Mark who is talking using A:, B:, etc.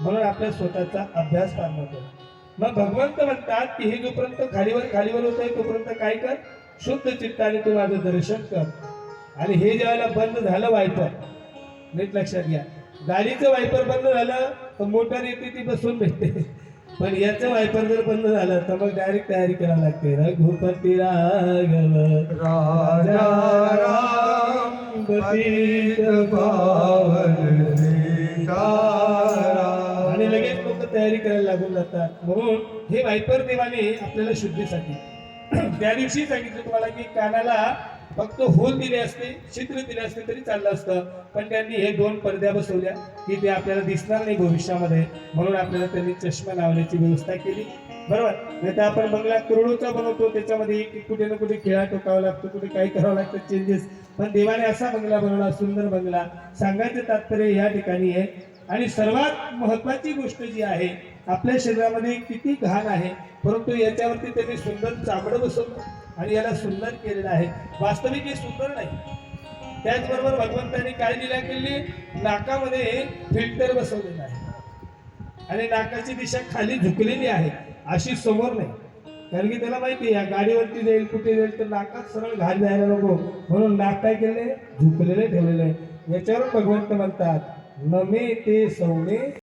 A: म्हणून आपल्या स्वतःचा अभ्यास फार मग भगवंत म्हणतात की हे जोपर्यंत खालीवर खालीवर होत आहे तोपर्यंत काय कर? शुद्ध चित्ताने तू माझं दर्शन कर. आणि हे ज्यावेळेला बंद झालं वायपर. नीट लक्षात घ्या. गाडीचं वायपर बंद झालं तर मोटर येते ती बसून भेटते. पण याचं वायपर जर बंद झालं तर मग डायरेक्ट तयारी करावी लागते. रघुपती राघव
B: राजा राम पावन.
A: लोक तयारी करायला लागून जातात. म्हणून हे वायपर देवाने आपल्याला शुद्धीसाठी. त्या दिवशी सांगितलं तुम्हाला की कानाला फक्त होल दिले असते छिद्र दिले असते तरी चाललं असतं. पण त्यांनी हे दोन पडद्या बसवल्या की ते आपल्याला दिसणार नाही भविष्यामध्ये. म्हणून आपल्याला त्यांनी चष्मा लावण्याची व्यवस्था केली. बरोबर? नाही तर आपण बंगला करोडोचा बनवतो त्याच्यामध्ये कुठे ना कुठे खेळा टोकावा लागतो कुठे काही करावं लागतं चेंजेस पण देवाने असा बंगला बनवला सुंदर बंगला. सांगायचं तात्पर्य या ठिकाणी आहे आणि सर्वात महत्वाची गोष्ट जी आहे आपल्या शरीरामध्ये किती घाण आहे परंतु याच्यावरती त्यांनी सुंदर चामडं बसवलं आणि याला सुंदर केलेलं आहे. वास्तविक हे सुंदर नाही. त्याचबरोबर भगवंतांनी काय दिला केली? नाकामध्ये फिल्टर बसवलेलं आहे. आणि नाकाची दिशा खाली झुकलेली आहे अशी समोर नाही. कारण की त्याला माहिती आहे या गाडीवरती जाईल कुठे जाईल तर नाकात सरळ घाल जायला नको. म्हणून नाक काय केले झुकलेले ठेवलेले आहे. याच्यावर भगवंत म्हणतात નમે તે સૌને